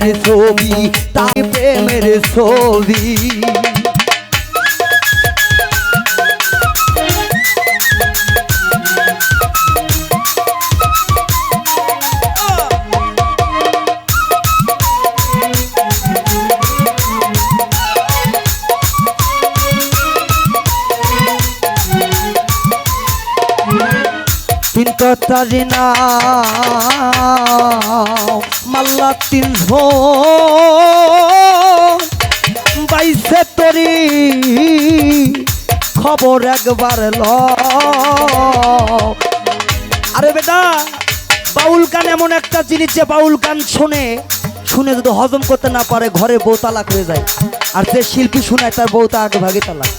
প্রেমের ছবি তাই প্রেমের ছবি। তারি মাল্লা তিনশো বাইশে তরি খবর একবার ল। আরে বেটা, বাউল গান এমন একটা জিনিস যে বাউল গান শোনে, শুনে যদি হজম করতে না পারে, ঘরে বউ তালাক হয়ে যায়। আর যে শিল্পী শোনায়, তার বউ তা আগে ভাগে তালাক।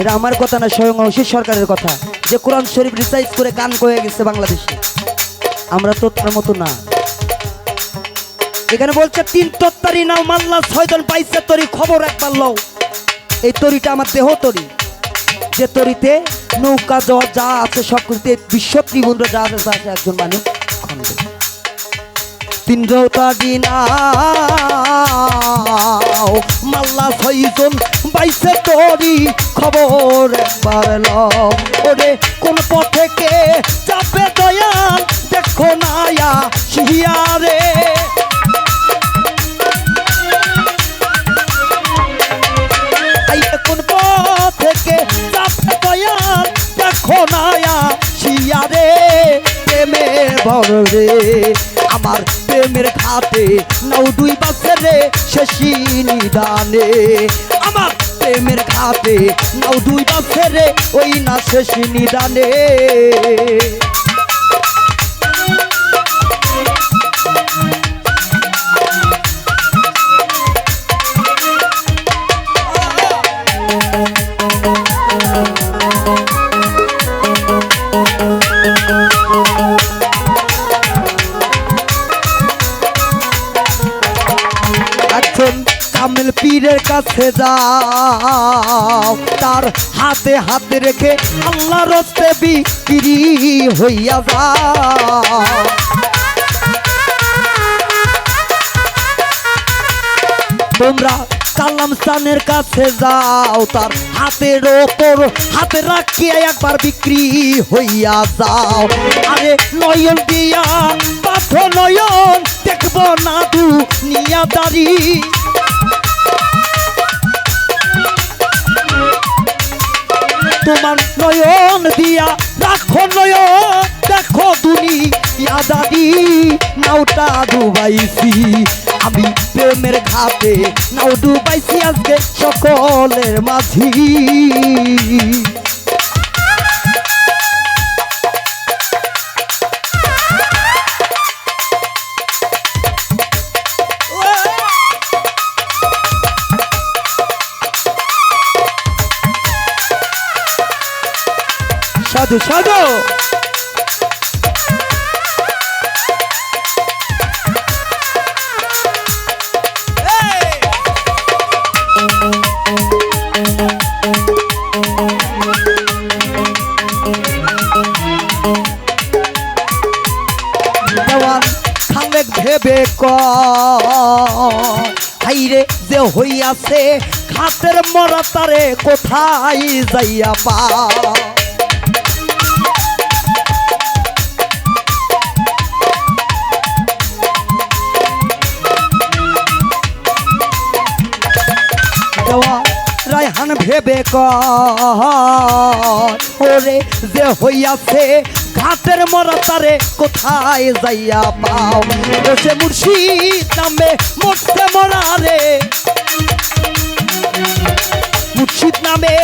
এটা আমার কথা না, স্বয়ং অংশীর সরকারের কথা। যে কোরআন শরীফ রিসাইজ করে গান কয়ে গেছে বাংলাদেশে, আমরা তো মতো না। এখানে বলছে, তিন তত্তারি নাও, মাল্লা ছয়জন পাইছে তরি, খবর একবার লও। এই তরিটা আমার দেহ তরি। যে তরিতে নৌকা যাওয়া যা আছে সব কিছুতে বিশ্ব ত্রিবন্ধ যা আছে একজন মানুষ খন্ডে তিন তারি নাও। মাল্লা ছয়জন বাইসে তরি খবর একবার ওরে, কোন পথে কে চাপে দয়াল? দেখো নায়া শিয়ারে। আই কোন পথে কে চাপে দয়াল? দেখো নায়া শিয়ারে। প্রেমে ভরে আমার প্রেমের খাতে, নাও দুই বাসেরে শেষি নিদানে। আমার প্রেমের খাতে, নাও দুই বাসেরে ওই না শেষি নিদানে। পীরের কাছে যাও। তার হাতে হাতে রেখে আল্লাহ রস্তে বিক্রি হইয়া যাও। তোমরা কালাম স্থানের কাছে যাও। তার হাতের ওপর হাতে রাখিয়া একবার বিক্রি হইয়া যাও। আরে নয়ন দিয়া পাথ নয়ন, দেখব না তু নিয়া দাঁড়ি তোমার নয়ন দিয়া রাখো নয়ন, দেখো তুমি দাদি নাওটা ডুবাইছি। আমি প্রেমের খাতে নাও ডুবাইছি আজকে সকলের মাঝি। সাধু সাধু! ভেবে কাইরে যে হইয়াছে খাতের মরা তারে কোথায় যাইয়া পা? রায়হান ভেবে ওরে যে হইয়াছে, ঘাটের মরা তারে কোথায় যাইয়া পাও? সে মুর্শিদ নামে মরতে মরা রে মুর্শিদ নামে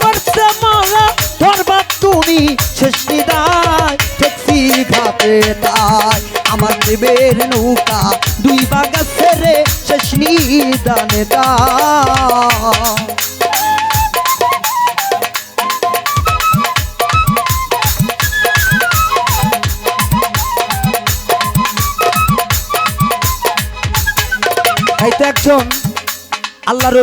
মরতে মরা ধরবা তুমি শেষ নিদায় ট্যাক্সি ঘাটে তাই আমার দেবের নৌকা দুই বাগা ছেড়ে শেষ নিদানে দাও একজন আল্লাহর